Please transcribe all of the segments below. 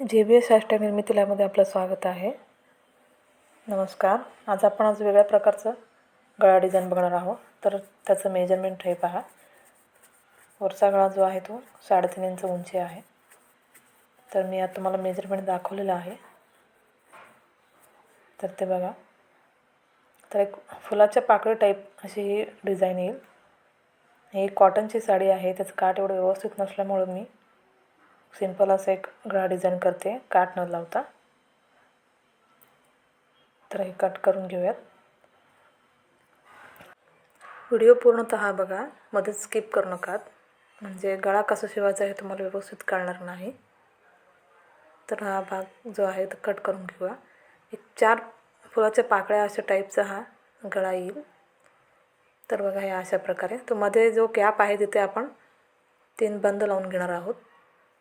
जे बी S hashtag निर्मितीलामध्ये आपलं स्वागत आहे. नमस्कार. आज आपण आज वेगळ्या प्रकारचं गळा डिझाईन बघणार आहोत. तर त्याचं मेजरमेंट हे पहा. वरचा गळा जो आहे तो साडेतीन इंच उंची आहे. तर मी आता तुम्हाला मेजरमेंट दाखवलेलं आहे. तर ते बघा. तर एक फुलाच्या पाकळी टाईप अशी ही डिझाईन येईल. ही कॉटनची साडी आहे. त्याचं काठ एवढं व्यवस्थित नसल्यामुळं मी सिंपल असं एक गळा डिझाईन करते. काट न लावता. तर हे कट करून घेऊयात. व्हिडिओ पूर्णतः बघा. मध्येच स्किप करू नका म्हणजे गळा कसा शिवायचा हे तुम्हाला व्यवस्थित कळणार नाही. तर हा भाग जो आहे तो कट करून घेऊया. एक चार फुलाच्या पाकळ्या अशा टाईपचा हा गळा येईल. तर बघा हे अशा प्रकारे. तो मध्ये जो कॅप आहे तिथे आपण तीन बंद लावून घेणार आहोत.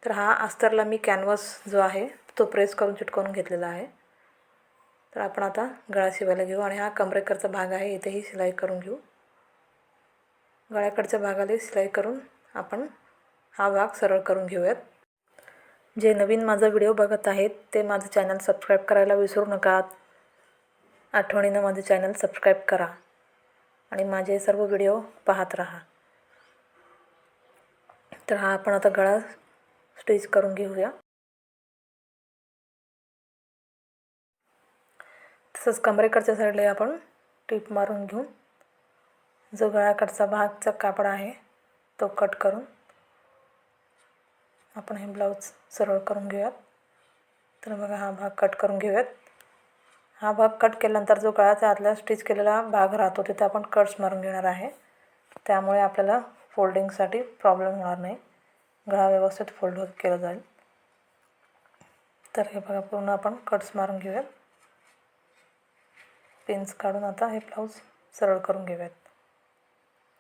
तर हा अस्तरला मी कॅनव्हास जो आहे तो प्रेस करून चिटकवून घेतलेला आहे. तर आपण आता गळा शिवायला घेऊ आणि हा कमरेकडचा भाग आहे इथेही शिलाई करून घेऊ. गळ्याकडच्या भागाला शिलाई करून आपण हा भाग सरळ करून घेऊयात. जे नवीन माझा व्हिडिओ बघत आहेत ते माझं चॅनल सबस्क्राईब करायला विसरू नका. आठवणीनं माझं चॅनल सबस्क्राईब करा आणि माझे सर्व व्हिडिओ पाहत राहा. तर हा आपण आता गळा स्टिच करून घेऊया. तसंच कमरेकडच्या साईडला आपण टीप मारून घेऊन जो गळ्याकडचा भागचा कापड आहे तो कट करून आपण हे ब्लाऊज सरळ करून घेऊयात. तर बघा हा भाग कट करून घेऊयात. हा भाग कट केल्यानंतर जो गळ्याचा आतला स्टिच केलेला भाग राहतो तिथे आपण कट्स मारून घेणार आहे. त्यामुळे आपल्याला फोल्डिंगसाठी प्रॉब्लेम होणार नाही. गळा व्यवस्थित फोल्ड होत केलं जाईल. तर हे बघा पूर्ण आपण कट्स मारून घेऊयात. पिन्स काढून आता हे ब्लाऊज सरळ करून घेऊयात.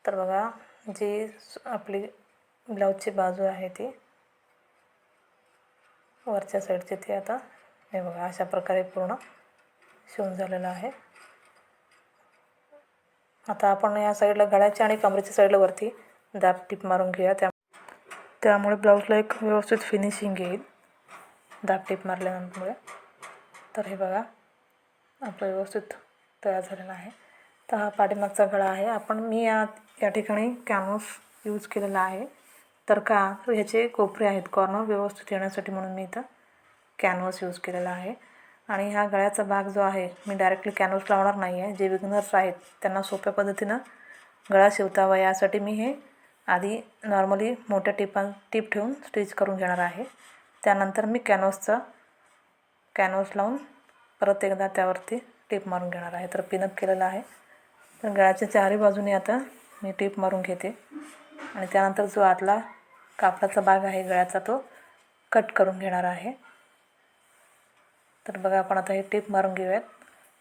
तर बघा जी आपली ब्लाऊजची बाजू आहे ती वरच्या साईडची ती आता हे बघा अशा प्रकारे पूर्ण शिवून झालेलं आहे. आता आपण या साईडला गळ्याच्या आणि कमरेच्या साईडला वरती दाब टीप मारून घेऊया. त्या त्यामुळे ब्लाऊजला एक व्यवस्थित फिनिशिंग येईल. दाब टेप मारल्यानंतर. तर हे बघा आपलं व्यवस्थित तयार झालेला आहे. तर हा पाठीमागचा गळा आहे. आपण मी या या ठिकाणी कॅनव्हस यूज केलेला आहे. तर का ह्याचे कोपरे आहेत कॉर्नर व्यवस्थित येण्यासाठी म्हणून मी इथं कॅनव्हस यूज केलेला आहे. आणि हा गळ्याचा भाग जो आहे मी डायरेक्टली कॅनव्हस लावणार नाही आहे जे बिगनर्स आहेत त्यांना सोप्या पद्धतीनं गळा शिवतावा. यासाठी मी हे आधी नॉर्मली मोठ्या टिपा टीप ठेवून स्टिच करून घेणार आहे. त्यानंतर मी कॅनव्हासचा कॅनव्हस लावून परत एकदा त्यावरती टीप मारून घेणार आहे. तर पिनअप केलेलं आहे. तर गळ्याच्या चारही बाजूने आता मी टीप मारून घेते. आणि त्यानंतर जो आतला कापडाचा भाग आहे गळ्याचा तो कट करून घेणार आहे. तर बघा आपण आता हे टीप मारून घेऊयात.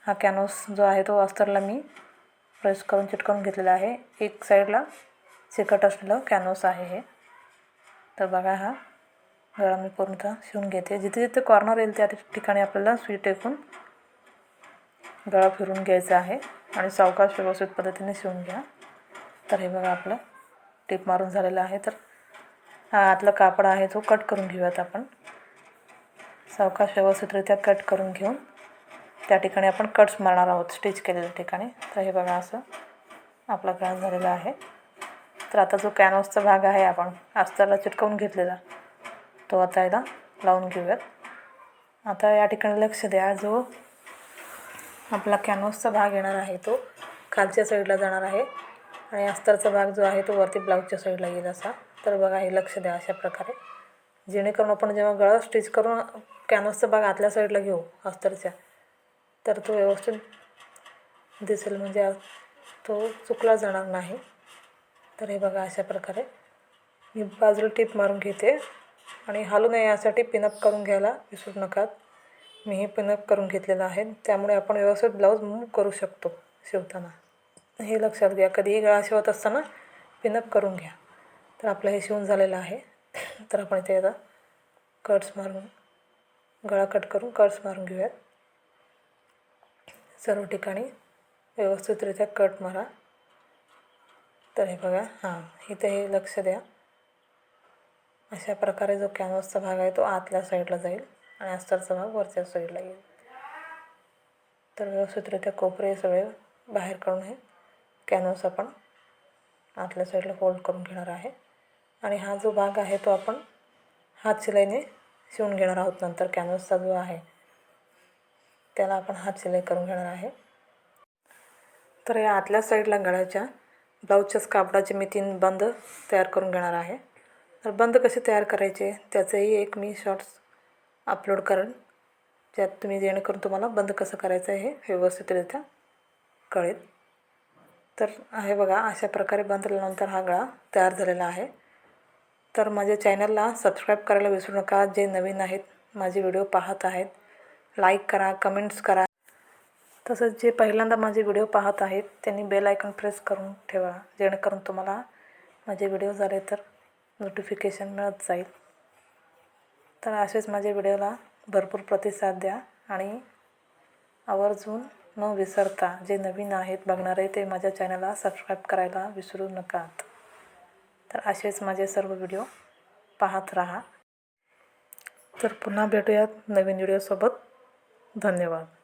हा कॅनव्हस जो आहे तो अस्तरला मी प्रेस करून चिटकवून घेतलेला आहे. एक साईडला चिकट असलेलं कॅनव्हास आहे हे. तर बघा हा. गळा मी पूर्णतः शिवून घेते. जिथे जिथे कॉर्नर येईल त्या ठिकाणी आपल्याला सुई टेकून गळा फिरून घ्यायचा आहे. आणि सावकाश व्यवस्थित पद्धतीने शिवून घ्या. तर हे बघा आपलं टीप मारून झालेलं आहे. तर हा आतला कापड आहे तो कट करून घेऊयात आपण. सावकाश व्यवस्थितरित्या कट करून घेऊन त्या ठिकाणी आपण कट्स मारणार आहोत. स्टिच केलेल्या ठिकाणी. तर हे बघा असं आपला गळा झालेला आहे. तर आता जो कॅनव्हसचा भाग आहे आपण अस्तरला चिटकवून घेतलेला तो आता याला लावून घेऊयात. आता या ठिकाणी लक्ष द्या जो आपला कॅनव्हसचा भाग येणार आहे तो खालच्या साईडला जाणार आहे आणि अस्तरचा भाग जो आहे तो वरती ब्लाऊजच्या साईडला येईल असा. तर बघा हे लक्ष द्या अशा प्रकारे. जेणेकरून आपण जेव्हा गळा स्टिच करून कॅनव्हसचा भाग आतल्या साईडला घेऊ अस्तरच्या तर तो व्यवस्थित दिसेल. म्हणजे तो चुकला जाणार नाही. तर हे बघा अशा प्रकारे. मी बाजूला टीप मारून घेते. आणि हालू नये यासाठी पिनअप करून घ्यायला विसरू नका मी हे पिनअप करून घेतलेलं आहे. त्यामुळे आपण व्यवस्थित ब्लाऊज मूव करू शकतो शिवताना. हे लक्षात घ्या. कधीही गळा शिवत असताना पिनअप करून घ्या. तर आपलं हे शिवून झालेलं आहे. तर आपण इथे आता कट्स मारून गळा कट करून कट्स मारून घेऊयात. सर्व ठिकाणी व्यवस्थितरित्या कट मारा. तर हे बघा हां इथे हे लक्ष द्या. अशा प्रकारे जो कॅनव्हासचा भाग आहे तो आतल्या साईडला जाईल आणि अस्तरचा भाग वरच्या साईडला येईल. तर व्यवस्थितरित्या कोपरे सगळे बाहेर काढून हे कॅनव्हास आपण आतल्या साईडला फोल्ड करून घेणार आहे. आणि हा जो भाग आहे तो आपण हात शिलाईने शिवून घेणार आहोत नंतर कॅनव्हासचा जो आहे. त्याला आपण हात शिलाई करून घेणार आहे. तर या आतल्या साईडला गळ्याच्या ब्लाऊजच्याच कापडाचे मी तीन बंद तयार करून घेणार आहे. तर बंद कसे तयार करायचे त्याचंही एक मी शॉर्ट्स अपलोड करेन. ज्यात तुम्ही जेणेकरून तुम्हाला बंद कसं करायचं आहे हे व्यवस्थितरित्या कळेल. तर आहे बघा अशा प्रकारे बंदल्यानंतर हा गळा तयार झालेला आहे. तर माझ्या चॅनलला सबस्क्राईब करायला विसरू नका. जे नवीन आहेत माझे व्हिडिओ पाहत आहेत लाईक करा कमेंट्स करा. तसंच जे पहिल्यांदा माझे व्हिडिओ पाहत आहेत त्यांनी बेल आयकॉन प्रेस करून ठेवा. जेणेकरून तुम्हाला माझे व्हिडिओ झाले तर नोटिफिकेशन मिळत जाईल. तर असेच माझ्या व्हिडिओला भरपूर प्रतिसाद द्या आणि आवर्जून न विसरता जे नवीन आहेत बघणारे ते माझ्या चॅनलला सबस्क्राईब करायला विसरू नकात. तर असेच माझे सर्व व्हिडिओ पाहत राहा. तर पुन्हा भेटूयात नवीन व्हिडिओसोबत. धन्यवाद.